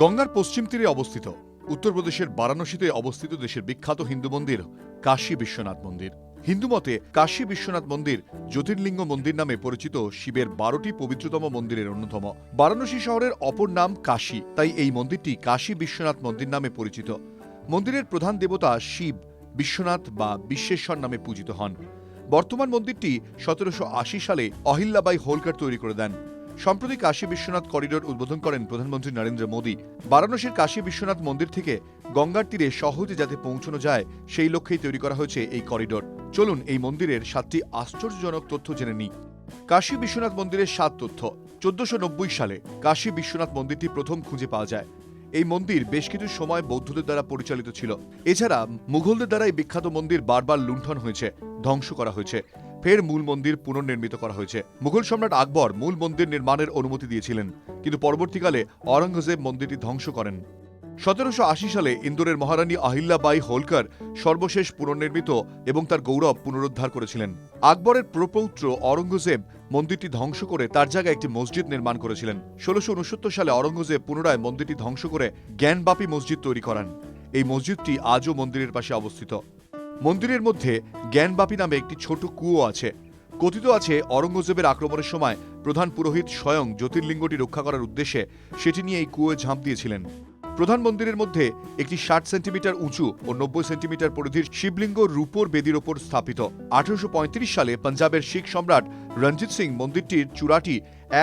গঙ্গার পশ্চিম তীরে অবস্থিত। উত্তরপ্রদেশের বারাণসীতে অবস্থিত দেশের বিখ্যাত হিন্দু মন্দির কাশী বিশ্বনাথ মন্দির। হিন্দু মতে, কাশী বিশ্বনাথ মন্দির জ্যোতির্লিঙ্গ মন্দির নামে পরিচিত শিবের বারোটি পবিত্রতম মন্দিরের অন্যতম। বারাণসী শহরের অপর নাম কাশী, তাই এই মন্দিরটি কাশী বিশ্বনাথ মন্দির নামে পরিচিত। মন্দিরের প্রধান দেবতা শিব বিশ্বনাথ বা বিশ্বেশ্বর নামে পূজিত হন। বর্তমান মন্দিরটি সতেরোশো আশি সালে অহিল্যাবাই হোলকার তৈরি করে দেন। সম্প্রতি কাশী বিশ্বনাথ করিডোর উদ্বোধন করেন প্রধানমন্ত্রী নরেন্দ্র মোদী। বারাণসীর কাশী বিশ্বনাথ মন্দির থেকে গঙ্গার তীরে সহজে যাতে পৌঁছানো যায়, সেই লক্ষ্যেই তৈরি করা হয়েছে এই করিডোর। চলুন, এই মন্দিরের সাতটি আশ্চর্যজনক তথ্য জেনে নিই। কাশী বিশ্বনাথ মন্দিরের সাত তথ্য। চোদ্দশো সালে কাশী বিশ্বনাথ মন্দিরটি প্রথম খুঁজে পাওয়া যায়। এই মন্দির বেশ কিছু সময় বৌদ্ধদের দ্বারা পরিচালিত ছিল। এছাড়া মুঘলদের দ্বারা এই বিখ্যাত মন্দির বারবার লুণ্ঠন হয়েছে, ধ্বংস করা হয়েছে। ফের মূল মন্দির পুনর্নির্মিত করা হয়েছে। মুঘল সম্রাট আকবর মূল মন্দির নির্মাণের অনুমতি দিয়েছিলেন, কিন্তু পরবর্তীকালে অরঙ্গজেব মন্দিরটি ধ্বংস করেন। সতেরোশো আশি সালে ইন্দোরের মহারানী আহিল্যাবাই হোলকার সর্বশেষ পুনর্নির্মিত এবং তার গৌরব পুনরুদ্ধার করেছিলেন। আকবরের প্রপৌত্র অরঙ্গজেব মন্দিরটি ধ্বংস করে তার জায়গায় একটি মসজিদ নির্মাণ করেছিলেন। ষোলোশো সালে অরঙ্গজেব পুনরায় মন্দিরটি ধ্বংস করে জ্ঞানবাপী মসজিদ তৈরি করান। এই মসজিদটি আজও মন্দিরের পাশে অবস্থিত। মন্দিরের মধ্যে জ্ঞানবাপী নামে একটি ছোট কুয়ো আছে। কথিত আছে অরঙ্গজেবের আক্রমণের সময় প্রধান পুরোহিত স্বয়ং জ্যোতির্লিঙ্গটি রক্ষা করার উদ্দেশ্যে সেটি নিয়ে এই কুয়োয় ঝাঁপ দিয়েছিলেন। প্রধান মন্দিরের মধ্যে একটি ষাট সেন্টিমিটার উঁচু ও নব্বই সেন্টিমিটার পরিধির শিবলিঙ্গ রূপোর বেদির ওপর স্থাপিত। আঠারোশো পঁয়ত্রিশ সালে পাঞ্জাবের শিখ সম্রাট রঞ্জিত সিং মন্দিরটির চূড়াটি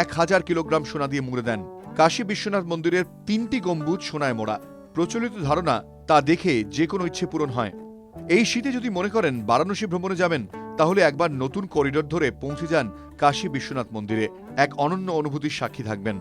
এক হাজার কিলোগ্রাম সোনা দিয়ে মুড়ে দেন। কাশী বিশ্বনাথ মন্দিরের তিনটি গম্বুজ সোনায় মোড়া। প্রচলিত ধারণা তা দেখে যে কোনো ইচ্ছে পূরণ হয়। এই শীতে যদি মনে করেন বারাণসী ভ্রমণে যাবেন, তাহলে একবার নতুন করিডোর ধরে পৌঁছে যান কাশী বিশ্বনাথ মন্দিরে। এক অনন্য অনুভূতির সাক্ষী থাকবেন।